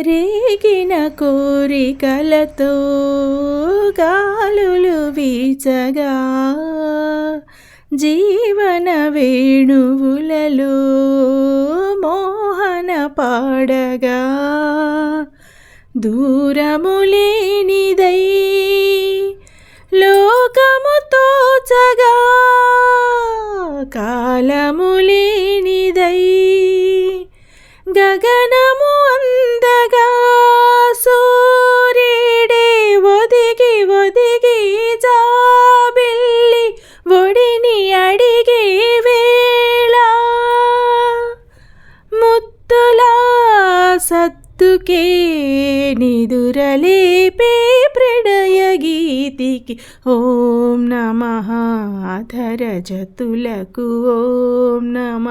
రేగిన కోరికలతో గాలులు వీచగా జీవన వేణువులలో మోహన పాడగా దూరములేనిదై లోకము తోచగా కాలము గగనము అందగా ఓం నమ. అధర జతులకు ఓం నమ.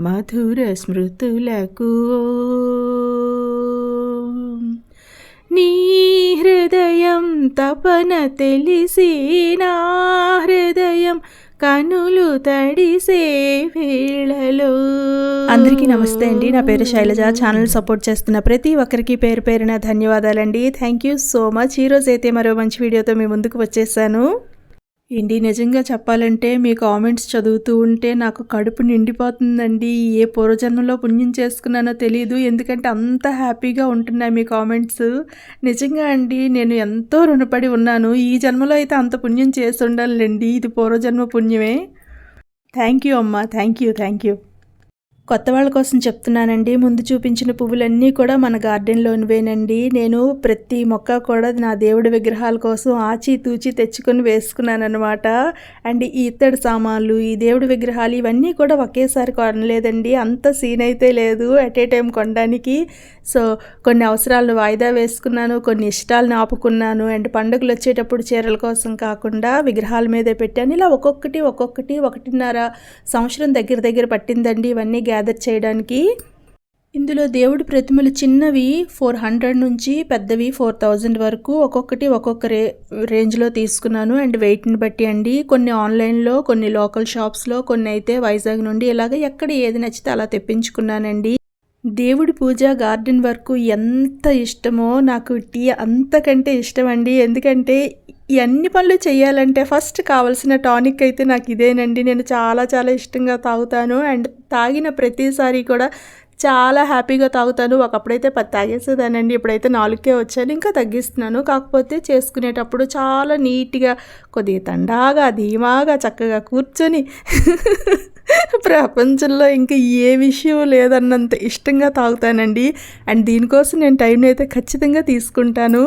మధుర స్మృతులకు నీ హృదయం తపన తెలిసి నా హృదయం కనులు తడిసే వేళలో. అందరికీ నమస్తే అండి. నా పేరు శైలజ. ఛానల్ సపోర్ట్ చేస్తున్న ప్రతి ఒక్కరికి పేరు పేరున ధన్యవాదాలండి. థ్యాంక్ యూ సో మచ్ ఈరోజు అయితే మరో మంచి వీడియోతో మీ ముందుకు వచ్చేసాను. ఏంటి? నిజంగా చెప్పాలంటే మీ కామెంట్స్ చదువుతూ ఉంటే నాకు కడుపు నిండిపోతుందండి. ఏ పూర్వజన్మలో పుణ్యం చేసుకున్నానో తెలియదు ఎందుకంటే అంత హ్యాపీగా ఉంటున్నాయి మీ కామెంట్స్. నిజంగా అండి నేను ఎంతో రుణపడి ఉన్నాను. ఈ జన్మలో అయితే అంత పుణ్యం చేసి ఉండాలండి. ఇది పూర్వజన్మ పుణ్యమే. థ్యాంక్ యూ అమ్మా. Thank you. Thank you. కొత్త వాళ్ళ కోసం చెప్తున్నానండి. ముందు చూపించిన పువ్వులన్నీ కూడా మన గార్డెన్లోనివేనండి. నేను ప్రతి మొక్క కూడా నా దేవుడి విగ్రహాల కోసం ఆచి తూచి తెచ్చుకొని వేసుకున్నాను అండ్ ఈ ఇత్తడి సామాన్లు ఈ దేవుడి విగ్రహాలు ఇవన్నీ కూడా ఒకేసారి కొనలేదండి. అంత సీన్ అయితే లేదు అట్ ఏ టైం కొనడానికి. సో కొన్ని అవసరాలను వాయిదా వేసుకున్నాను కొన్ని ఇష్టాలను ఆపుకున్నాను. అండ్ పండుగలు వచ్చేటప్పుడు చీరల కోసం కాకుండా విగ్రహాల మీదే పెట్టాను. ఇలా ఒక్కొక్కటి ఒక్కొక్కటి ఒకటిన్నర సంవత్సరం దగ్గర దగ్గర పట్టిందండి. ఇవన్నీ గ్యాదర్ చేయడానికి. ఇందులో దేవుడి ప్రతిమలు చిన్నవి ఫోర్ హండ్రెడ్ నుంచి పెద్దవి ఫోర్ థౌజండ్ వరకు ఒక్కొక్కటి ఒక్కొక్క రే రేంజ్లో తీసుకున్నాను. అండ్ వెయిట్ని బట్టి అండి. కొన్ని ఆన్లైన్లో కొన్ని లోకల్ షాప్స్లో కొన్ని అయితే వైజాగ్ నుండి ఇలాగ ఎక్కడ ఏది నచ్చితే అలా తెప్పించుకున్నానండి. దేవుడి పూజ గార్డెన్ వరకు ఎంత ఇష్టమో నాకు టీ అంతకంటే ఇష్టం అండి ఎందుకంటే ఈ అన్ని పనులు చేయాలంటే ఫస్ట్ కావాల్సిన టానిక్ అయితే నాకు ఇదేనండి. నేను చాలా చాలా ఇష్టంగా తాగుతాను. అండ్ తాగిన ప్రతిసారి కూడా చాలా హ్యాపీగా తాగుతాను. ఒకప్పుడైతే పది తాగేసేదానండి. ఇప్పుడైతే నాలుగుకే వచ్చాను. ఇంకా తగ్గిస్తున్నాను. కాకపోతే చేసుకునేటప్పుడు చాలా నీట్గా కొద్దిగా తండాగా ధీమాగా చక్కగా కూర్చొని ప్రపంచంలో ఇంకా ఏ విషయం లేదన్నంత ఇష్టంగా తాగుతానండి. అండ్ దీనికోసం నేను టైంని అయితే ఖచ్చితంగా తీసుకుంటాను.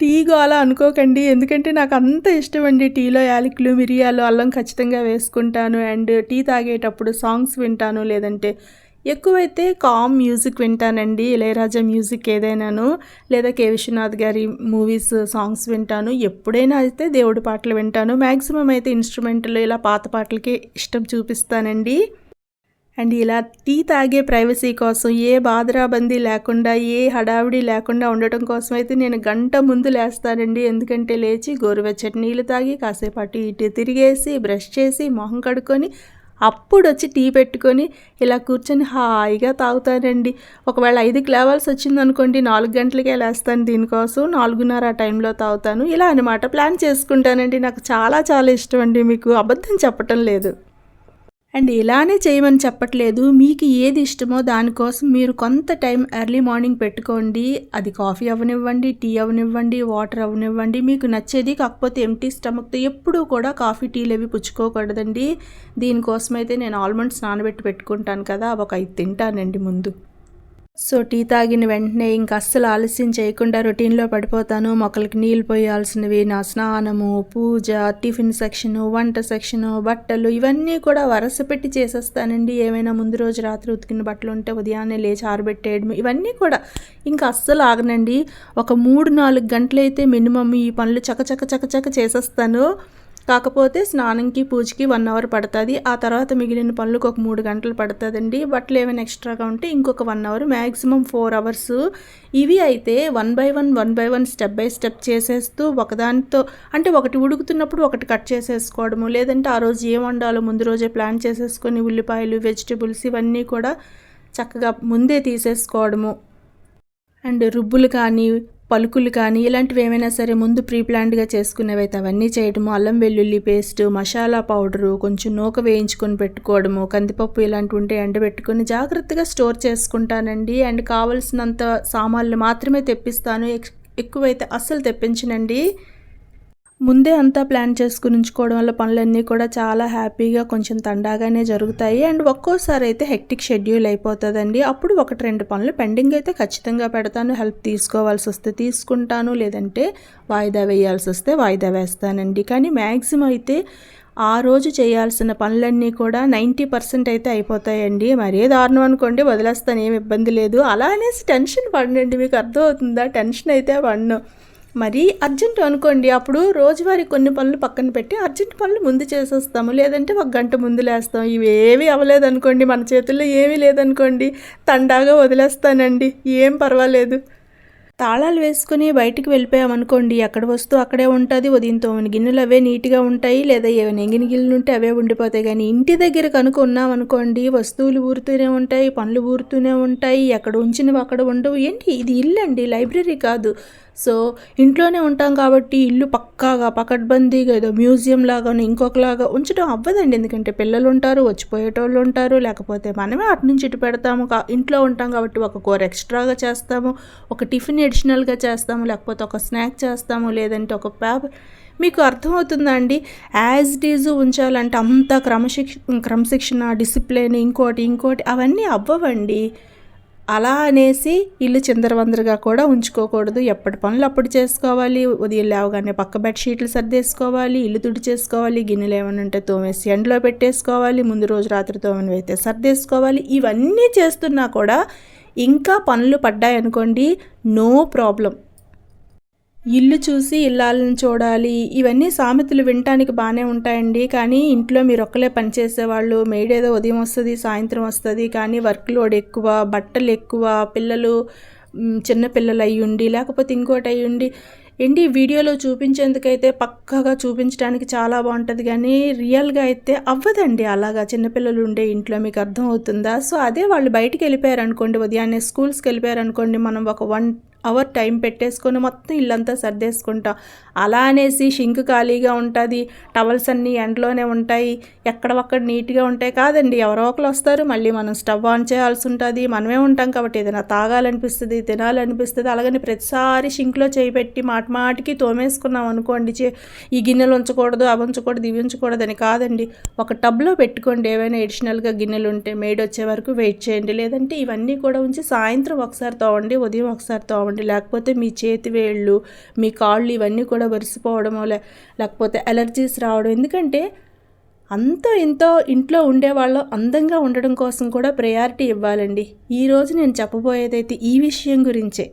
టీ గోల అనుకోకండి. ఎందుకంటే నాకు అంత ఇష్టం అండి టీలో యాలకులు మిరియాలు అల్లం ఖచ్చితంగా వేసుకుంటాను. అండ్ టీ తాగేటప్పుడు సాంగ్స్ వింటాను. లేదంటే ఎక్కువైతే కామ్ మ్యూజిక్ వింటానండి. ఇళయరాజా మ్యూజిక్ ఏదైనాను లేదా కే. విశ్వనాథ్ గారి మూవీస్ సాంగ్స్ వింటాను. ఎప్పుడైనా అయితే దేవుడి పాటలు వింటాను. మ్యాక్సిమం అయితే ఇన్స్ట్రుమెంట్లు ఇలా పాత పాటలకి ఇష్టం చూపిస్తానండి. అండ్ ఇలా టీ తాగే ప్రైవసీ కోసం ఏ బాధరాబందీ లేకుండా ఏ హడావిడి లేకుండా ఉండటం కోసం అయితే నేను గంట ముందు లేస్తానండి. ఎందుకంటే లేచి గోరువెచ్చటి నీళ్ళు తాగి కాసేపాటు ఇటు తిరిగేసి బ్రష్ చేసి మొహం కడుక్కొని అప్పుడు వచ్చి టీ పెట్టుకొని ఇలా కూర్చొని హాయిగా తాగుతానండి. ఒకవేళ ఐదుకి లేవాల్సి వచ్చింది అనుకోండి నాలుగు గంటలకే లేస్తాను దీనికోసం నాలుగున్నర ఆ టైంలో తాగుతాను. ఇలా అనమాట ప్లాన్ చేసుకుంటానండి. నాకు చాలా చాలా ఇష్టం అండి మీకు అబద్ధం చెప్పటం లేదు. అండ్ ఇలానే చేయమని చెప్పట్లేదు. మీకు ఏది ఇష్టమో దానికోసం మీరు కొంత టైం ఎర్లీ మార్నింగ్ పెట్టుకోండి. అది కాఫీ అవ్వనివ్వండి టీ అవ్వనివ్వండి వాటర్ అవ్వనివ్వండి మీకు నచ్చేది కాకపోతే ఎంటీ స్టమక్తో ఎప్పుడూ కూడా కాఫీ టీలు అవి పుచ్చుకోకూడదండి. దీనికోసం అయితే నేను ఆల్మండ్స్ నానబెట్టి పెట్టుకుంటాను కదా ఒక ఐదు తింటానండి ముందు. సో టీ తాగిన వెంటనే ఇంక అస్సలు ఆలస్యం చేయకుండా రొటీన్లో పడిపోతాను. మొక్కలకి నీళ్ళు పోయాల్సినవి నా స్నానము పూజ టిఫిన్ సెక్షను వంట సెక్షను బట్టలు ఇవన్నీ కూడా వరస పెట్టి చేసేస్తానండి. ఏమైనా ముందు రోజు రాత్రి ఉతికిన బట్టలు ఉంటే ఉదయాన్నే లేచి ఆరబెట్టేయడం ఇవన్నీ కూడా ఇంకా అస్సలు ఆగనండి. ఒక మూడు నాలుగు గంటలైతే మినిమమ్ ఈ పనులు చక చక చక చక చేసేస్తాను. కాకపోతే స్నానంకి పూజకి వన్ అవర్ పడుతుంది. ఆ తర్వాత మిగిలిన పనులకు ఒక మూడు గంటలు పడుతుందండి. బట్టలు ఏమైనా ఎక్స్ట్రాగా ఉంటే ఇంకొక one hour maximum four hours. ఇవి అయితే one by one one by one step by step చేసేస్తూ ఒకదానితో అంటే ఒకటి ఉడుకుతున్నప్పుడు ఒకటి కట్ చేసేసుకోవడము. లేదంటే ఆ రోజు ఏం వండాలో ముందు రోజే ప్లాన్ చేసేసుకొని ఉల్లిపాయలు వెజిటబుల్స్ ఇవన్నీ కూడా చక్కగా ముందే తీసేసుకోవడము. అండ్ రుబ్బులు కానీ పలుకులు కానీ ఇలాంటివి ఏమైనా సరే ముందు ప్రీ ప్లాన్డ్గా చేసుకునేవైతే అవన్నీ చేయడము అల్లం వెల్లుల్లి పేస్ట్ మసాలా పౌడరు కొంచెం నూక వేయించుకొని పెట్టుకోవడము కందిపప్పు ఇలాంటివి ఉంటే ఎండబెట్టుకొని జాగ్రత్తగా స్టోర్ చేసుకుంటానండి. అండ్ కావలసినంత సామాన్లు మాత్రమే తెప్పిస్తాను. ఎక్కువైతే అస్సలు తెప్పించనండి. ముందే అంతా ప్లాన్ చేసుకుని ఉంచుకోవడం వల్ల పనులన్నీ కూడా చాలా హ్యాపీగా కొంచెం తండాగానే జరుగుతాయి. అండ్ ఒక్కోసారి అయితే హెక్టిక్ షెడ్యూల్ అయిపోతుందండి. అప్పుడు ఒకటి రెండు పనులు పెండింగ్ అయితే ఖచ్చితంగా పెడతాను. హెల్ప్ తీసుకోవాల్సి వస్తే తీసుకుంటాను లేదంటే వాయిదా వేయాల్సి వస్తే వాయిదా వేస్తానండి. కానీ మ్యాక్సిమం అయితే ఆ రోజు చేయాల్సిన పనులన్నీ కూడా నైంటీ పర్సెంట్ అయితే అయిపోతాయండి. మరే దారుణం అనుకోండి వదిలేస్తాను ఏమి ఇబ్బంది లేదు. అలా అనేసి టెన్షన్ పడండి మీకు అర్థమవుతుందా? టెన్షన్ అయితే పడను. మరి అర్జెంట్ అనుకోండి అప్పుడు రోజువారీ కొన్ని పనులు పక్కన పెట్టి అర్జెంట్ పనులు ముందు చేసేస్తాము. లేదంటే ఒక గంట ముందు లేస్తాం. ఇవేవి అవ్వలేదనుకోండి మన చేతుల్లో ఏమీ లేదనుకోండి తండాగా వదిలేస్తానండి. ఏం పర్వాలేదు. తాళాలు వేసుకుని బయటికి వెళ్ళిపోయామనుకోండి ఎక్కడ వస్తువు అక్కడే ఉంటుంది. ఉదయంతో గిన్నెలు అవే నీట్గా ఉంటాయి లేదా ఏమైనా ఎంగిన గిన్నెలు ఉంటే అవే ఉండిపోతాయి. కానీ ఇంటి దగ్గర కనుక ఉన్నామనుకోండి వస్తువులు ఊరుతూనే ఉంటాయి పనులు ఊరుతూనే ఉంటాయి. ఎక్కడ ఉంచినవి అక్కడ ఉండవు. ఏంటి? ఇది ఇల్లు అండి లైబ్రరీ కాదు. సో ఇంట్లోనే ఉంటాం కాబట్టి ఇల్లు పక్కాగా పకడ్బందీగా ఏదో మ్యూజియం లాగాను ఇంకొకలాగా ఉంచడం అవ్వదండి. ఎందుకంటే పిల్లలు ఉంటారు వచ్చిపోయేటోళ్ళు ఉంటారు లేకపోతే మనమే అటు నుంచి ఇటు పెడతాము. ఇంట్లో ఉంటాం కాబట్టి ఒక కూర ఎక్స్ట్రాగా చేస్తాము ఒక టిఫిన్ ఎడిషనల్గా చేస్తాము లేకపోతే ఒక స్నాక్ చేస్తాము లేదంటే ఒక పేపర్ మీకు అర్థమవుతుందా అండి? యాజ్ ఇట్ ఈజ్ ఉంచాలంటే అంత క్రమశిక్ష క్రమశిక్షణ డిసిప్లిన్ ఇంకోటి ఇంకోటి అవన్నీ అవ్వవండి. అలా అనేసి ఇల్లు చిందరవందరగా కూడా ఉంచుకోకూడదు. ఎప్పటి పనులు అప్పుడు చేసుకోవాలి. ఉదయం లేవగానే పక్క బెడ్షీట్లు సర్దేసుకోవాలి. ఇల్లు తుడి చేసుకోవాలి. గిన్నెలు ఏమైనా ఉంటే తోమేసి ఎండలో పెట్టేసుకోవాలి. ముందు రోజు రాత్రి తోమని అయితే సర్దేసుకోవాలి. ఇవన్నీ చేస్తున్నా కూడా ఇంకా పనులు పడ్డాయనుకోండి నో ప్రాబ్లం. ఇల్లు చూసి ఇల్లాలను చూడాలి. ఇవన్నీ సామెతలు వినటానికి బాగానే ఉంటాయండి. కానీ ఇంట్లో మీరు ఒక్కలే పనిచేసేవాళ్ళు మేడ్ ఏదో ఉదయం వస్తుంది సాయంత్రం వస్తుంది. కానీ వర్క్ లోడ్ ఎక్కువ బట్టలు ఎక్కువ పిల్లలు చిన్నపిల్లలు చిన్న పిల్లలు లేకపోతే ఇంకోటి అయ్యుండి. ఏంటి వీడియోలో చూపించేందుకైతే పక్కాగా చూపించడానికి చాలా బాగుంటుంది కానీ రియల్గా అయితే అవ్వదండి అలాగా. చిన్నపిల్లలు ఉండే ఇంట్లో మీకు అర్థం అవుతుందా? సో అదే వాళ్ళు బయటికి వెళ్ళిపోయారు అనుకోండి ఉదయాన్నే స్కూల్స్కి వెళ్ళిపోయారు అనుకోండి మనం ఒక వన్ అవర్ టైం పెట్టేసుకొని మొత్తం ఇల్లంతా సర్దేసుకుంటాం. అలా అనేసి షింక్ ఖాళీగా ఉంటుంది. టవల్స్ అన్నీ ఎండలోనే ఉంటాయి. ఎక్కడ ఒక్కడ నీట్గా ఉంటాయి కాదండి. ఎవరో ఒకరు వస్తారు. మళ్ళీ మనం స్టవ్ ఆన్ చేయాల్సి ఉంటుంది. మనమే ఉంటాం కాబట్టి ఏదైనా తాగాలనిపిస్తుంది తినాలనిపిస్తుంది. అలాగని ప్రతిసారి షింక్లో చేయి పెట్టి మాట మాటికి తోమేసుకున్నాం అనుకోండి. చే ఈ గిన్నెలు ఉంచకూడదు అవి ఉంచకూడదు ఇవి ఉంచకూడదు అని కాదండి. ఒక టబ్లో పెట్టుకోండి. ఏవైనా ఎడిషనల్గా గిన్నెలు ఉంటే మేడ్ వచ్చే వరకు వెయిట్ చేయండి. లేదంటే ఇవన్నీ కూడా ఉంచి సాయంత్రం ఒకసారి తోవండి ఉదయం ఒకసారి తోవండి లేకపోతే మీ చేతి వేళ్ళు మీ కాళ్ళు ఇవన్నీ కూడా వరిసిపోవడమో లే లేకపోతే అలర్జీస్ రావడం. ఎందుకంటే అంతో ఎంతో ఇంట్లో ఉండేవాళ్ళు అందంగా ఉండడం కోసం కూడా ప్రయారిటీ ఇవ్వాలండి. ఈరోజు నేను చెప్పబోయేదైతే ఈ విషయం గురించే.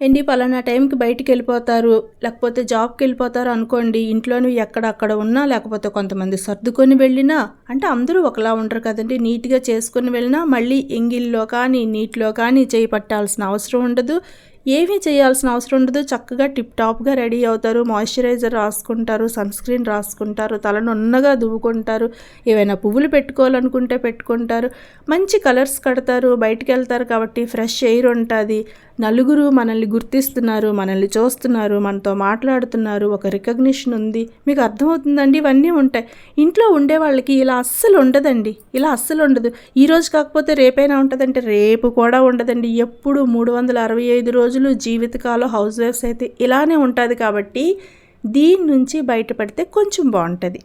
ఏంటి పలానా టైంకి బయటికి వెళ్ళిపోతారు లేకపోతే జాబ్కి వెళ్ళిపోతారు అనుకోండి ఇంట్లోనూ ఎక్కడ అక్కడ ఉన్నా లేకపోతే కొంతమంది సర్దుకొని వెళ్ళినా అంటే అందరూ ఒకలా ఉండరు కదండి. నీట్గా చేసుకొని వెళ్ళినా మళ్ళీ ఎంగిల్లో కానీ నీటిలో కానీ చేయి పట్టాల్సిన అవసరం ఉండదు. ఏమీ చేయాల్సిన అవసరం ఉండదు. చక్కగా టిప్ టాప్గా రెడీ అవుతారు. మాయిశ్చరైజర్ రాసుకుంటారు. సన్ స్క్రీన్ రాసుకుంటారు. తల నున్నగా దువ్వుకుంటారు. ఏవైనా పువ్వులు పెట్టుకోవాలనుకుంటే పెట్టుకుంటారు. మంచి కలర్స్ కడతారు. బయటికి వెళ్తారు కాబట్టి ఫ్రెష్ ఎయిర్ ఉంటుంది. నలుగురు మనల్ని గుర్తిస్తున్నారు మనల్ని చూస్తున్నారు మనతో మాట్లాడుతున్నారు ఒక రికగ్నిషన్ ఉంది. మీకు అర్థమవుతుందండి? ఇవన్నీ ఉంటాయి. ఇంట్లో ఉండే వాళ్ళకి ఇలా అస్సలు ఉండదండి. ఇలా అస్సలు ఉండదు. ఈ రోజు కాకపోతే రేపైనా ఉంటుందంటే రేపు కూడా ఉండదండి. ఎప్పుడు మూడు వందల అరవై ఐదు రోజులు జీవితకాలం హౌస్ వైఫ్స్ అయితే ఇలానే ఉంటుంది కాబట్టి దీని నుంచి బయటపడితే కొంచెం బాగుంటుంది.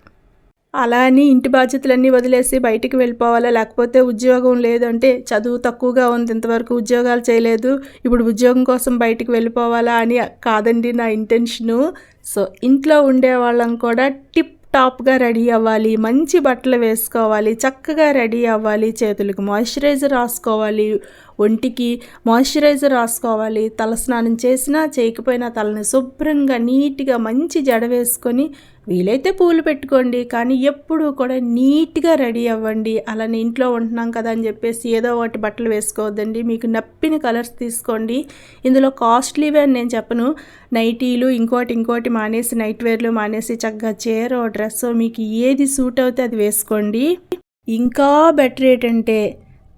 అలా అని ఇంటి బాధ్యతలన్నీ వదిలేసి బయటికి వెళ్ళిపోవాలా? లేకపోతే ఉద్యోగం లేదంటే చదువు తక్కువగా ఉంది ఇంతవరకు ఉద్యోగాలు చేయలేదు ఇప్పుడు ఉద్యోగం కోసం బయటికి వెళ్ళిపోవాలా అని కాదండి నా ఇంటెన్షను సో ఇంట్లో ఉండే వాళ్ళం కూడా టిప్ టాప్గా రెడీ అవ్వాలి మంచి బట్టలు వేసుకోవాలి చక్కగా రెడీ అవ్వాలి చేతులకు మాయిశ్చరైజర్ రాసుకోవాలి ఒంటికి మాయిశ్చరైజర్ రాసుకోవాలి. తలస్నానం చేసినా చేయకపోయినా తలని శుభ్రంగా నీట్గా మంచి జడ వేసుకొని వీలైతే పూలు పెట్టుకోండి. కానీ ఎప్పుడూ కూడా నీట్గా రెడీ అవ్వండి. అలానే ఇంట్లో ఉంటున్నాం కదా అని చెప్పేసి ఏదో ఒకటి బట్టలు వేసుకోవద్దండి. మీకు నప్పిన కలర్స్ తీసుకోండి. ఇందులో కాస్ట్లీవే అని నేను చెప్పను. నైటీలు ఇంకోటి ఇంకోటి మానేసి నైట్ వేర్లు మానేసి చక్కగా చీర డ్రెస్ మీకు ఏది సూట్ అవుతే అది వేసుకోండి. ఇంకా బెటర్ ఏంటంటే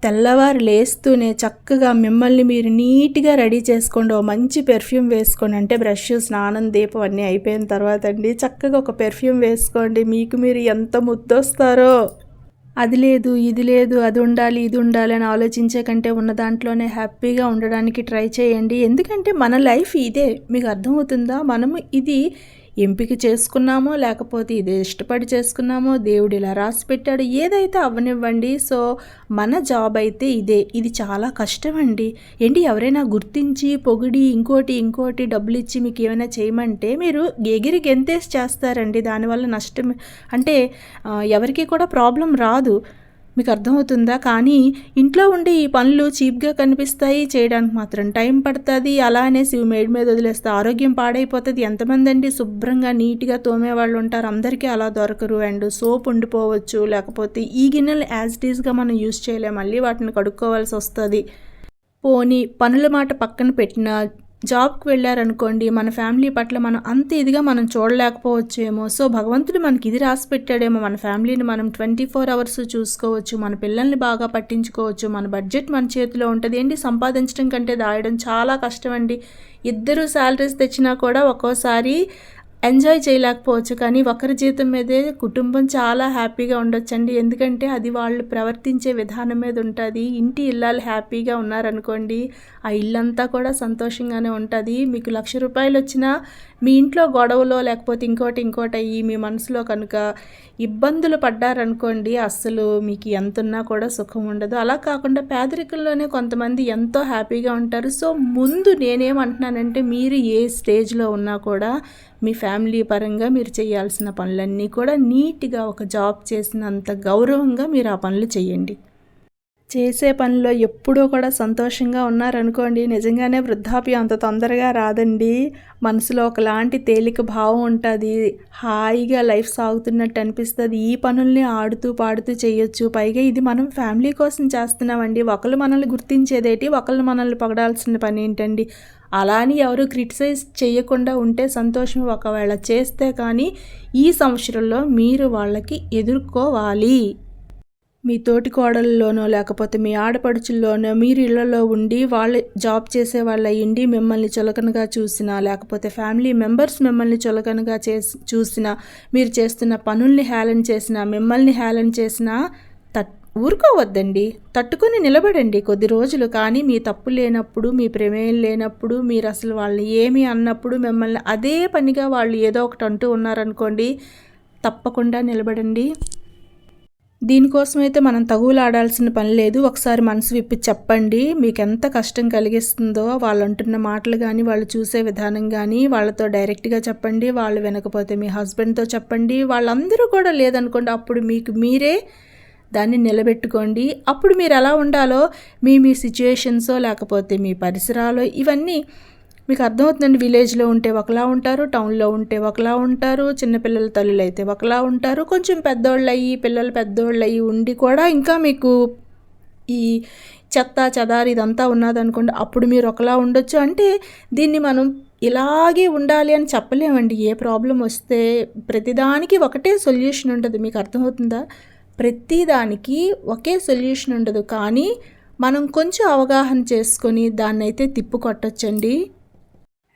తెల్లవారు లేస్తూనే చక్కగా మిమ్మల్ని మీరు నీట్గా రెడీ చేసుకోండి ఓ మంచి పెర్ఫ్యూమ్ వేసుకోండి. అంటే బ్రష్ స్నానం దీపం అన్నీ అయిపోయిన తర్వాత అండి చక్కగా ఒక పెర్ఫ్యూమ్ వేసుకోండి. మీకు మీరు ఎంత ముద్దొస్తారో. అది లేదు ఇది లేదు అది ఉండాలి ఇది ఉండాలి అని ఆలోచించే కంటే ఉన్న దాంట్లోనే హ్యాపీగా ఉండడానికి ట్రై చేయండి. ఎందుకంటే మన లైఫ్ ఇదే. మీకు అర్థమవుతుందా? మనము ఇది ఎంపిక చేసుకున్నామో లేకపోతే ఇది ఇష్టపడి చేసుకున్నామో దేవుడు ఇలా రాసి పెట్టాడు ఏదైతే అవ్వనివ్వండి సో మన జాబ్ అయితే ఇదే. ఇది చాలా కష్టం అండి ఏంటి ఎవరైనా గుర్తించి పొగిడి ఇంకోటి ఇంకోటి డబ్బులు ఇచ్చి మీకు ఏమైనా చేయమంటే మీరు ఎగిరి గెంతేసి చేస్తారండి. దానివల్ల నష్టం అంటే ఎవరికి కూడా ప్రాబ్లం రాదు. మీకు అర్థమవుతుందా? కానీ ఇంట్లో ఉండే ఈ పనులు చీప్గా కనిపిస్తాయి చేయడానికి మాత్రం టైం పడుతుంది. అలా అనేసి మేడ్ మీద వదిలేస్తే ఆరోగ్యం పాడైపోతుంది. ఎంతమంది అండి శుభ్రంగా నీట్గా తోమే వాళ్ళు ఉంటారు. అందరికీ అలా దొరకరు. అండ్ సోప్ ఉండిపోవచ్చు. లేకపోతే ఈ గిన్నెలు యాజ్ ఇటీజ్గా మనం యూజ్ చేయలేం. మళ్ళీ వాటిని కడుక్కోవాల్సి వస్తుంది. పోనీ పనుల మాట పక్కన పెట్టిన జాబ్కి వెళ్ళారనుకోండి మన ఫ్యామిలీ పట్ల మనం అంత ఇదిగా మనం చూడలేకపోవచ్చేమో. సో భగవంతుడు మనకి ఇది రాసి పెట్టాడేమో. మన ఫ్యామిలీని మనం ట్వంటీ ఫోర్ అవర్స్ చూసుకోవచ్చు మన పిల్లల్ని బాగా పట్టించుకోవచ్చు మన బడ్జెట్ మన చేతిలో ఉంటుంది. ఏంటి? సంపాదించడం కంటే దాయడం చాలా కష్టం అండి ఇద్దరు శాలరీస్ తెచ్చినా కూడా ఒక్కోసారి ఎంజాయ్ చేయలేకపోవచ్చు కానీ ఒకరి జీతం మీదే కుటుంబం చాలా హ్యాపీగా ఉండొచ్చండి. ఎందుకంటే అది వాళ్ళు ప్రవర్తించే విధానం మీద ఉంటుంది. ఇంటి ఇల్లాలు హ్యాపీగా ఉన్నారనుకోండి ఆ ఇల్లంతా కూడా సంతోషంగానే ఉంటుంది. మీకు లక్ష రూపాయలు వచ్చినా మీ ఇంట్లో గొడవలో లేకపోతే ఇంకోటి ఇంకోటి అయ్యి మీ మనసులో కనుక ఇబ్బందులు పడ్డారనుకోండి అస్సలు మీకు ఎంతున్నా కూడా సుఖం ఉండదు. అలా కాకుండా పేదరికంలోనే కొంతమంది ఎంతో హ్యాపీగా ఉంటారు. సో ముందు నేనేమంటున్నానంటే మీరు ఏ స్టేజ్లో ఉన్నా కూడా మీ ఫ్యామిలీ పరంగా మీరు చేయాల్సిన పనులన్నీ కూడా నీట్గా ఒక జాబ్ చేసినంత గౌరవంగా మీరు ఆ పనులు చేయండి. చేసే పనిలో ఎప్పుడూ కూడా సంతోషంగా ఉన్నారనుకోండి. నిజంగానే వృద్ధాప్యం అంత తొందరగా రాదండి. మనసులో ఒకలాంటి తేలిక భావం ఉంటుంది. హాయిగా లైఫ్ సాగుతున్నట్టు అనిపిస్తుంది. ఈ పనుల్ని ఆడుతూ పాడుతూ చేయొచ్చు. పైగా ఇది మనం ఫ్యామిలీ కోసం చేస్తున్నామండి. ఒకళ్ళు మనల్ని గుర్తించేదేటి ఒకళ్ళు మనల్ని పొగడాల్సిన పని ఏంటండి? అలా అని ఎవరు క్రిటిసైజ్ చేయకుండా ఉంటే సంతోషం ఒకవేళ చేస్తే కానీ ఈ సంవత్సరంలో మీరు వాళ్ళకి ఎదుర్కోవాలి. మీ తోటి కోడళ్ళలోనో లేకపోతే మీ ఆడపడుచుల్లోనో మీరు ఇళ్ళలో ఉండి వాళ్ళ జాబ్ చేసే వాళ్ళ ఇండి మిమ్మల్ని చులకనగా చూసినా లేకపోతే ఫ్యామిలీ మెంబర్స్ మిమ్మల్ని చులకనగా చేసి చూసినా మీరు చేస్తున్న పనుల్ని హేళన చేసినా మిమ్మల్ని హేళన చేసినా తట్ ఊరుకోవద్దండి. తట్టుకొని నిలబడండి కొద్ది రోజులు. కానీ మీ తప్పు లేనప్పుడు మీ ప్రమేయం లేనప్పుడు మీరు అసలు వాళ్ళని ఏమి అన్నప్పుడు మిమ్మల్ని అదే పనిగా వాళ్ళు ఏదో ఒకటి అంటూ ఉన్నారనుకోండి తప్పకుండా నిలబడండి. దీనికోసమైతే మనం తగువులాడాల్సిన పని లేదు. ఒకసారి మనసు విప్పి చెప్పండి. మీకు ఎంత కష్టం కలిగిస్తుందో వాళ్ళు అంటున్న మాటలు కానీ వాళ్ళు చూసే విధానం కానీ వాళ్ళతో డైరెక్ట్గా చెప్పండి. వాళ్ళు వినకపోతే మీ హస్బెండ్తో చెప్పండి. వాళ్ళందరూ కూడా లేదనుకోండి అప్పుడు మీకు మీరే దాన్ని నిలబెట్టుకోండి. అప్పుడు మీరు ఎలా ఉండాలో మీ మీ సిచ్యుయేషన్సో లేకపోతే మీ పరిసరాలు ఇవన్నీ మీకు అర్థమవుతుందండి విలేజ్లో ఉంటే ఒకలా ఉంటారు టౌన్లో ఉంటే ఒకలా ఉంటారు చిన్నపిల్లల తల్లులు అయితే ఒకలా ఉంటారు కొంచెం పెద్దోళ్ళు అయ్యి పిల్లలు పెద్దోళ్ళు అయ్యి ఉండి కూడా ఇంకా మీకు ఈ చెత్త చెదారి ఇదంతా ఉన్నదనుకోండి అప్పుడు మీరు ఒకలా ఉండొచ్చు. అంటే దీన్ని మనం ఇలాగే ఉండాలి అని చెప్పలేమండి. ఏ ప్రాబ్లం వస్తే ప్రతిదానికి ఒకటే సొల్యూషన్ ఉంటుంది. మీకు అర్థమవుతుందా? ప్రతిదానికి ఒకే సొల్యూషన్ ఉండదు. కానీ మనం కొంచెం అవగాహన చేసుకొని దాన్నైతే తిప్పు కొట్టచ్చండి.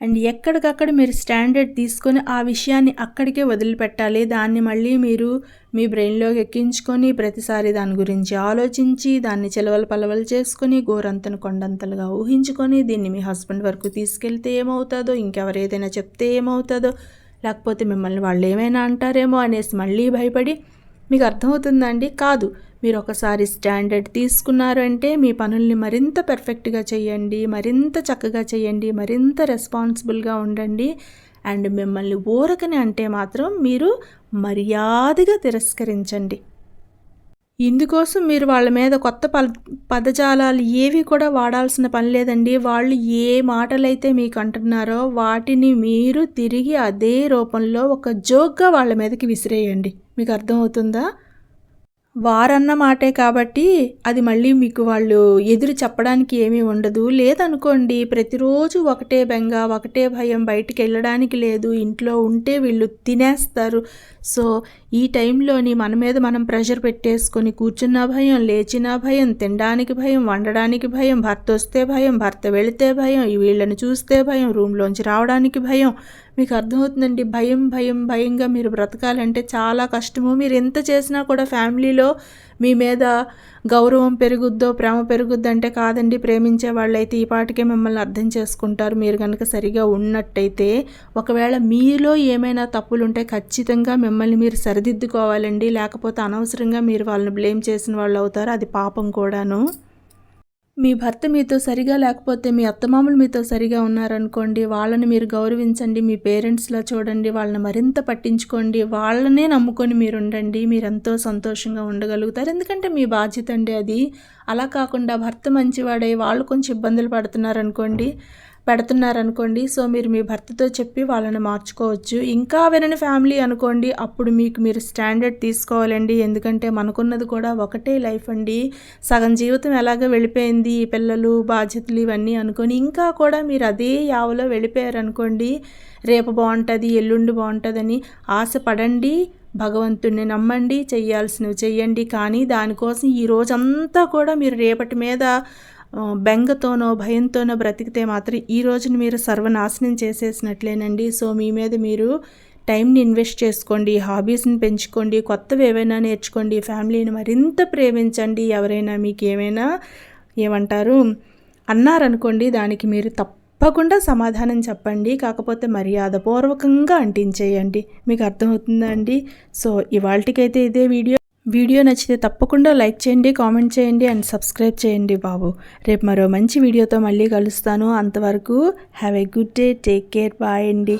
అండ్ ఎక్కడికక్కడ మీరు స్టాండర్డ్ తీసుకొని ఆ విషయాన్ని అక్కడికే వదిలిపెట్టాలి. దాన్ని మళ్ళీ మీరు మీ బ్రెయిన్లోకి ఎక్కించుకొని ప్రతిసారి దాని గురించి ఆలోచించి దాన్ని చెలవలు పలవలు చేసుకొని గోరంతను కొండంతలుగా ఊహించుకొని దీన్ని మీ హస్బెండ్ వరకు తీసుకెళ్తే ఏమవుతుందో ఇంకెవరు ఏదైనా చెప్తే ఏమవుతుందో లేకపోతే మిమ్మల్ని వాళ్ళు ఏమైనా అంటారేమో అనేసి మళ్ళీ భయపడి మీకు అర్థమవుతుందండి కాదు. మీరు ఒకసారి స్టాండర్డ్ తీసుకున్నారు అంటే మీ పనుల్ని మరింత పర్ఫెక్ట్గా చేయండి మరింత చక్కగా చేయండి మరింత రెస్పాన్సిబుల్గా ఉండండి. అండ్ మిమ్మల్ని ఊరకని అంటే మాత్రం మీరు మర్యాదగా తిరస్కరించండి. ఇందుకోసం మీరు వాళ్ళ మీద కొత్త పద పదజాలాలు ఏవి కూడా వాడాల్సిన పని లేదండి. వాళ్ళు ఏ మాటలైతే మీకు అంటున్నారో వాటిని మీరు తిరిగి అదే రూపంలో ఒక జోక్గా వాళ్ళ మీదకి విసిరేయండి. మీకు అర్థమవుతుందా? వారన్న మాటే కాబట్టి అది మళ్ళీ మీకు వాళ్ళు ఎదురు చెప్పడానికి ఏమీ ఉండదు. లేదనుకోండి ప్రతిరోజు ఒకటే బెంగ ఒకటే భయం బయటికి వెళ్ళడానికి లేదు. ఇంట్లో ఉంటే వీళ్ళు తినేస్తారు. సో ఈ టైంలోని మన మీద మనం ప్రెషర్ పెట్టేసుకొని కూర్చున్న భయం లేచిన భయం తినడానికి భయం వండడానికి భయం భర్త వస్తే భయం భర్త వెళితే భయం ఈ వీళ్ళని చూస్తే భయం రూమ్లోంచి రావడానికి భయం. మీకు అర్థమవుతుందండి? భయం భయం భయంగా మీరు బ్రతకాలంటే చాలా కష్టము. మీరు ఎంత చేసినా కూడా ఫ్యామిలీలో మీ మీద గౌరవం పెరుగుద్దో ప్రేమ పెరుగుద్దంటే కాదండి. ప్రేమించే వాళ్ళైతే ఈ పాటికే మిమ్మల్ని అర్థం చేసుకుంటారు. మీరు కనుక సరిగా ఉన్నట్టయితే ఒకవేళ మీలో ఏమైనా తప్పులు ఉంటే ఖచ్చితంగా మిమ్మల్ని మీరు సరిదిద్దుకోవాలండి. లేకపోతే అనవసరంగా మీరు వాళ్ళని బ్లేమ్ చేసిన వాళ్ళు అవుతారు. అది పాపం కూడాను. మీ భర్త మీతో సరిగా లేకపోతే మీ అత్తమామలు మీతో సరిగా ఉన్నారనుకోండి వాళ్ళని మీరు గౌరవించండి మీ పేరెంట్స్లా చూడండి వాళ్ళని మరింత పట్టించుకోండి వాళ్ళనే నమ్ముకొని మీరు ఉండండి మీరు ఎంతో సంతోషంగా ఉండగలుగుతారు. ఎందుకంటే మీ బాధ్యత అండి అది. అలా కాకుండా భర్త మంచివాడై వాళ్ళు కొంచెం ఇబ్బందులు పడుతున్నారనుకోండి పెడుతున్నారనుకోండి. సో మీరు మీ భర్తతో చెప్పి వాళ్ళని మార్చుకోవచ్చు. ఇంకా వినని ఫ్యామిలీ అనుకోండి అప్పుడు మీకు మీరు స్టాండర్డ్ తీసుకోవాలండి. ఎందుకంటే మనకున్నది కూడా ఒకటే లైఫ్ అండి. సగం జీవితం ఎలాగ వెళ్ళిపోయింది పిల్లలు బాధ్యతలు ఇవన్నీ అనుకొని ఇంకా కూడా మీరు అదే యావలో వెళ్ళిపోయారనుకోండి రేపు బాగుంటుంది ఎల్లుండి బాగుంటుందని ఆశపడండి భగవంతుణ్ణి నమ్మండి చేయాల్సినవి చెయ్యండి. కానీ దానికోసం ఈ రోజంతా కూడా మీరు రేపటి మీద బెంగతోనో భయంతోనో బ్రతికితే మాత్రం ఈ రోజుని మీరు సర్వనాశనం చేసేసినట్లేనండి. సో మీ మీద మీరు టైంని ఇన్వెస్ట్ చేసుకోండి హాబీస్ని పెంచుకోండి కొత్తవి ఏవైనా నేర్చుకోండి ఫ్యామిలీని మరింత ప్రేమించండి ఎవరైనా మీకు ఏమైనా ఏమంటారు అన్నారనుకోండి దానికి మీరు తప్పకుండా సమాధానం చెప్పండి కాకపోతే మర్యాదపూర్వకంగా అంటించేయండి. మీకు అర్థమవుతుందా అండి? సో ఇవాళకైతే ఇదే వీడియో. వీడియో నచ్చితే తప్పకుండా లైక్ చేయండి కామెంట్ చేయండి అండ్ సబ్స్క్రైబ్ చేయండి బాబు. రేపు మరో మంచి వీడియోతో మళ్ళీ కలుస్తాను. అంతవరకు have a good day take care bye అండి.